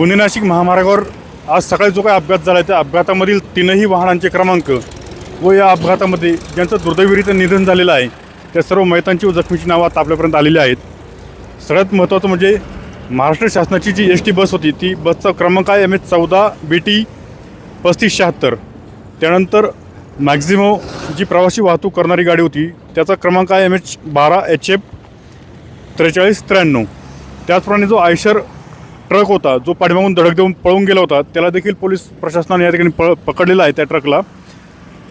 पुणे नाशिक महामार्गावर आज सकाळी जो काही अपघात झाला आहे त्या अपघातामधील तीनही वाहनांचे क्रमांक व या अपघातामध्ये ज्यांचं दुर्दैवीरित्या निधन झालेलं आहे त्या सर्व मैतांची व जखमीची नावं आता आपल्यापर्यंत आलेली आहेत. सगळ्यात महत्त्वाचं म्हणजे महाराष्ट्र शासनाची जी एस टी बस होती ती बसचा क्रमांक आहे एम एच चौदा बी टी पस्तीस शहात्तर. त्यानंतर मॅक्झिमो जी प्रवासी वाहतूक करणारी गाडी होती त्याचा क्रमांक आहे एम एच बारा एच एफ त्रेचाळीस त्र्याण्णव. त्याचप्रमाणे जो आयशर ट्रक होता जो पाठीमागून धडक देऊन पळून गेला होता त्याला देखील पोलीस प्रशासनाने या ठिकाणी पळ पकडलेला आहे त्या ट्रकला.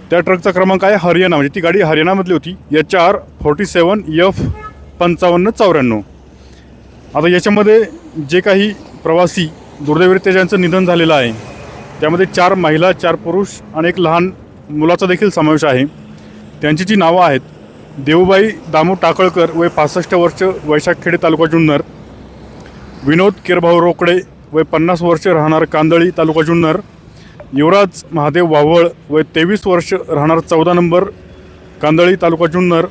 त्या ट्रकचा क्रमांक आहे हरियाणा म्हणजे ती गाडी हरियाणामधली होती H R forty seven F पंचावन्न चौऱ्याण्णव. आता याच्यामध्ये जे काही प्रवासी दुर्दैवरित्या ज्यांचं निधन झालेलं आहे त्यामध्ये चार महिला चार पुरुष आणि एक लहान मुलाचा देखील समावेश आहे. त्यांची जी नावं आहेत देवबाई दामू टाकळकर वय पासष्ट वर्ष वैशाखखेडे तालुका जुन्नर विनोद किरभाऊ रोकडे वय पन्नास वर्ष राहणार कांदळी तालुका जुन्नर. युवराज महादेव वावळ वय तेवीस वर्ष राहणार चौदा नंबर कांदळी तालुका जुन्नर.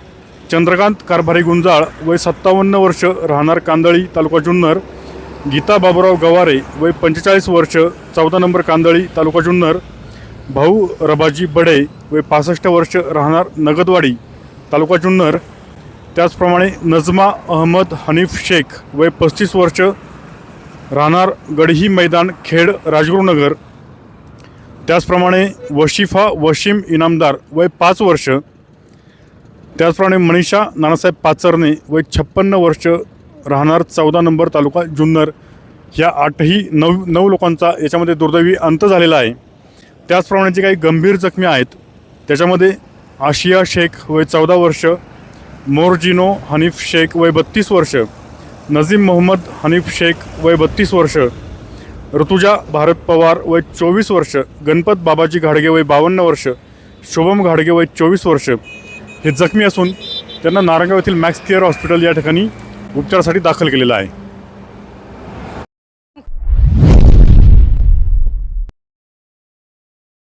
चंद्रकांत कारभारी गुंजाळ वय सत्तावन्न वर्ष राहणार कांदळी तालुका जुन्नर. गीता बाबुराव गवारे वय पंचेचाळीस वर्ष चौदा नंबर कांदळी तालुका जुन्नर. भाऊ रबाजी बडे वय पासष्ट वर्ष राहणार नगदवाडी तालुका जुन्नर. त्याचप्रमाणे नजमा अहमद हनीफ शेख वय पस्तीस वर्ष राहणार गडही मैदान खेड राजगुरुनगर. त्याचप्रमाणे वशिफा वशीम इनामदार वय पाच वर्ष त्याचप्रमाणे मनीषा नानासाहेब पाचरणे वय छप्पन्न वर्ष राहणार चौदा नंबर तालुका जुन्नर. ह्या आठही नऊ नऊ लोकांचा याच्यामध्ये दुर्दैवी अंत झालेला आहे. त्याचप्रमाणे जे काही गंभीर जखमी आहेत त्याच्यामध्ये आशिया शेख वय चौदा वर्ष मोरजिनो हनीफ शेख वय बत्तीस वर्ष नजीम मोहम्मद हनीफ शेख वय बत्तीस वर्ष ऋतुजा भारत पवार वय चोवीस वर्ष गणपत बाबाजी घाडगे वय बावन्न वर्ष शुभम घाडगे वय चोवीस वर्ष. हे जखमी असून त्यांना नारायणगाव येथील मॅक्स केअर हॉस्पिटल या ठिकाणी उपचारासाठी दाखल केलेलं आहे.